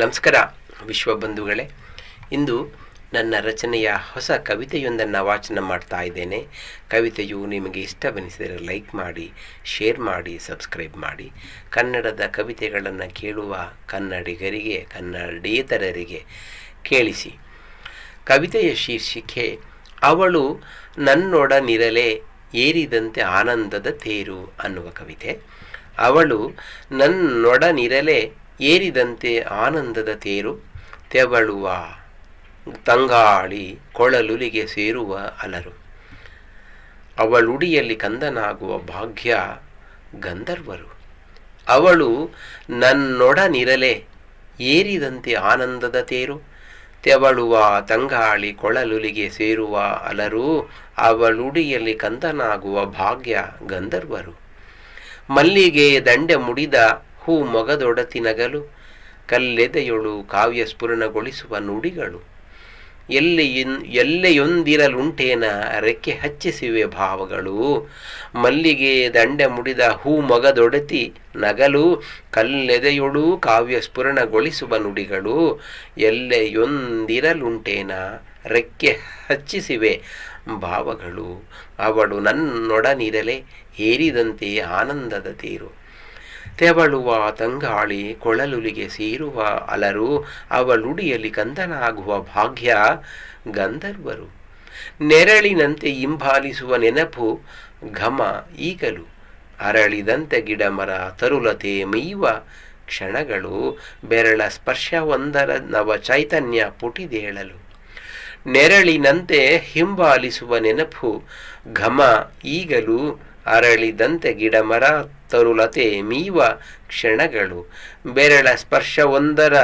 ನಮಸ್ಕಾರ ವಿಶ್ವಬಂಧುಗಳೇ ಇಂದು ನನ್ನ ರಚನೆಯ ಹೊಸ ಕವಿತೆಯೊಂದನ್ನು ವಾಚನ ಮಾಡ್ತಾ ಇದ್ದೇನೆ. ಕವಿತೆಯು ನಿಮಗೆ ಇಷ್ಟವೆನಿಸಿದರೆ ಲೈಕ್ ಮಾಡಿ, ಶೇರ್ ಮಾಡಿ, ಸಬ್ಸ್ಕ್ರೈಬ್ ಮಾಡಿ. ಕನ್ನಡದ ಕವಿತೆಗಳನ್ನು ಕೇಳುವ ಕನ್ನಡಿಗರಿಗೆ, ಕನ್ನಡೇತರರಿಗೆ ಕೇಳಿಸಿ. ಕವಿತೆಯ ಶೀರ್ಷಿಕೆ, ಅವಳು ನನ್ನೊಡನಿರಲೆ ಏರಿದಂತೆ ಆನಂದದ ತೇರು ಅನ್ನುವ ಕವಿತೆ. ಅವಳು ನನ್ನೊಡನಿರಲೇ ಏರಿದಂತೆ ಆನಂದದ ತೇರು ತೆವಳುವ ತಂಗಾಳಿ ಕೊಳಲುಲಿಗೆ ಸೇರುವ ಅಲರು. ಅವಳುಡಿಯಲ್ಲಿ ಕಂದನಾಗುವ ಭಾಗ್ಯ ಗಂಧರ್ವರು. ಅವಳು ನನ್ನೊಡನಿರಲೆ ಏರಿದಂತೆ ಆನಂದದ ತೇರು ತೆವಳುವ ತಂಗಾಳಿ ಕೊಳಲುಲಿಗೆ ಸೇರುವ ಅಲರು, ಅವಳುಡಿಯಲ್ಲಿ ಕಂದನಾಗುವ ಭಾಗ್ಯ ಗಂಧರ್ವರು. ಮಲ್ಲಿಗೆ ದಂಡೆ ಮುಡಿದ ಹೂ ಮೊಗದೊಡತಿ ನಗಲು, ಕಲ್ಲೆದೆಯೊಳು ಕಾವ್ಯ ಸ್ಫುರಣಗೊಳಿಸುವ ನುಡಿಗಳು. ಎಲ್ಲೆ ಎಲ್ಲೆಯೊಂದಿರಲುಂಟೇನ ರೆಕ್ಕೆ ಹಚ್ಚಿಸಿವೆ ಭಾವಗಳು. ಮಲ್ಲಿಗೆ ದಂಡೆ ಮುಡಿದ ಹೂ ಮೊಗದೊಡತಿ ನಗಲು, ಕಲ್ಲೆದೆಯೊಳು ಕಾವ್ಯ ಸ್ಫುರಣಗೊಳಿಸುವ ನುಡಿಗಳು. ಎಲ್ಲೆಯೊಂದಿರಲುಂಟೇನ ರೆಕ್ಕೆ ಹಚ್ಚಿಸಿವೆ ಭಾವಗಳು. ಅವಳು ನನ್ನೊಡನಿರಲೆ ಏರಿದಂತೆ ಆನಂದದ ತೀರು. ತೆವಳುವ ತಂಗಾಳಿ ಕೊಳಲುಲಿಗೆ ಸೇರುವ ಅಲರು ಅವಳುಡಿಯಲ್ಲಿ ಕಂದನಾಗುವ ಭಾಗ್ಯ ಗಂಧರ್ವರು. ನೆರಳಿನಂತೆ ಹಿಂಬಾಲಿಸುವ ನೆನಪು ಘಮ ಈಗಲು. ಅರಳಿದಂತೆ ಗಿಡಮರ ತರುಲತೆ ಮೀವ ಕ್ಷಣಗಳು, ಬೆರಳ ಸ್ಪರ್ಶವೊಂದರ ನವ ಚೈತನ್ಯ ಪುಟಿದೇಳಲು. ನೆರಳಿನಂತೆ ಹಿಂಬಾಲಿಸುವ ನೆನಪು ಘಮ ಈಗಲೂ. ಅರಳಿದಂತೆ ಗಿಡಮರ ತರುಲತೆ ಮೀವ ಕ್ಷಣಗಳು. ಬೆರಳ ಸ್ಪರ್ಶವೊಂದರ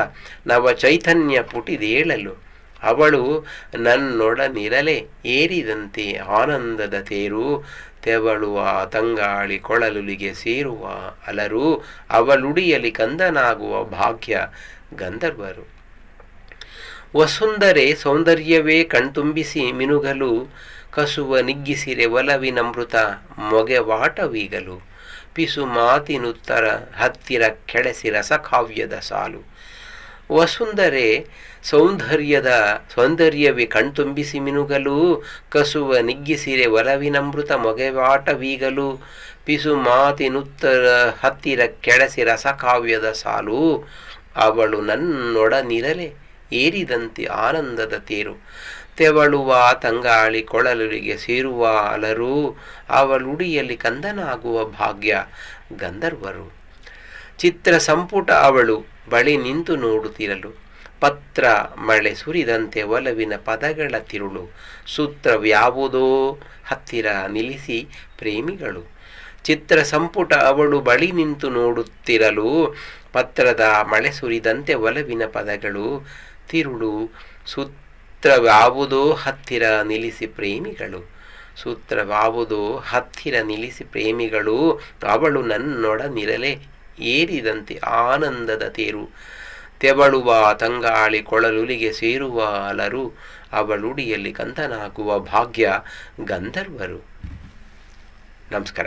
ನವ ಚೈತನ್ಯ ಪುಟಿದೇಳಲು. ಅವಳು ನನ್ನೊಡನಿರಲೆ ಏರಿದಂತೆ ಆನಂದದ ತೇರು. ತೆವಳುವ ತಂಗಾಳಿ ಕೊಳಲುಲಿಗೆ ಸೇರುವ ಅಲರು. ಅವಳುಡಿಯಲಿ ಕಂದನಾಗುವ ಭಾಗ್ಯ ಗಂಧರ್ವರು. ವಸುಂದರೆ ಸೌಂದರ್ಯವೇ ಕಣ್ತುಂಬಿಸಿ ಮಿನುಗಲು. ಕಸುವ ನಿಗ್ಗಿಸಿರೆ ಒಲವಿನಮೃತ ಮೊಗೆವಾಟವೀಗಲು ಪಿಸು ಮಾತಿನುತ್ತರ ಹತ್ತಿರ ಕೆಳಸಿ ರಸಕಾವ್ಯದ ಸಾಲು. ವಸುಂದರೆ ಸೌಂದರ್ಯದ ಸೌಂದರ್ಯವೇ ಕಣ್ತುಂಬಿಸಿ ಮಿನುಗಲು. ಕಸುವ ನಿಗ್ಗಿಸಿರೆ ಒಲವಿನಮೃತ ಮೊಗೆವಾಟವೀಗಲು ಪಿಸು ಮಾತಿನುತ್ತರ ಹತ್ತಿರ ಕೆಳಸಿ ರಸಕಾವ್ಯದ ಸಾಲು. ಅವಳು ನನ್ನೊಡನಿರಲೆ. ಏರಿದಂತೆ ಆನಂದದ ತೇರು. ತೆವಳುವ ತಂಗಾಳಿ ಕೊಳಲುರಿಗೆ ಸೇರುವ ಅಲರು ಅವಳುಡಿಯಲ್ಲಿ ಕಂದನಾಗುವ ಭಾಗ್ಯ, ಗಂಧರ್ವರು. ಚಿತ್ರ ಸಂಪುಟ ಅವಳು ಬಳಿ ನಿಂತು ನೋಡುತ್ತಿರಲು. ಪತ್ರ ಮಳೆ ಸುರಿದಂತೆ ಒಲವಿನ ಪದಗಳ ತಿರುಳು. ಸೂತ್ರವ್ಯಾವುದೋ ಹತ್ತಿರ ನಿಲ್ಲಿಸಿ ಪ್ರೇಮಿಗಳು. ಚಿತ್ರ ಸಂಪುಟ ಅವಳು ಬಳಿ ನಿಂತು ನೋಡುತ್ತಿರಲು. ಪತ್ರದ ಮಳೆ ಸುರಿದಂತೆ ಒಲವಿನ ಪದಗಳು ತಿರುಳು ಸೂತ್ರವಾವುದೋ ಹತ್ತಿರ ನಿಲ್ಲಿಸಿ ಪ್ರೇಮಿಗಳು. ಸೂತ್ರವಾವುದೋ ಹತ್ತಿರ ನಿಲ್ಲಿಸಿ ಪ್ರೇಮಿಗಳು. ಅವಳು ನನ್ನೊಡನಿರಲೆ ಏರಿದಂತೆ ಆನಂದದ ತೇರು. ತೆವಳುವ ತಂಗಾಳಿ ಕೊಳಲುಲಿಗೆ ಸೇರುವ ಅಲರು. ಅವಳುಡಿಯಲ್ಲಿ ಕಂದನಾಗುವ ಭಾಗ್ಯ ಗಂಧರ್ವರು. ನಮಸ್ಕಾರ.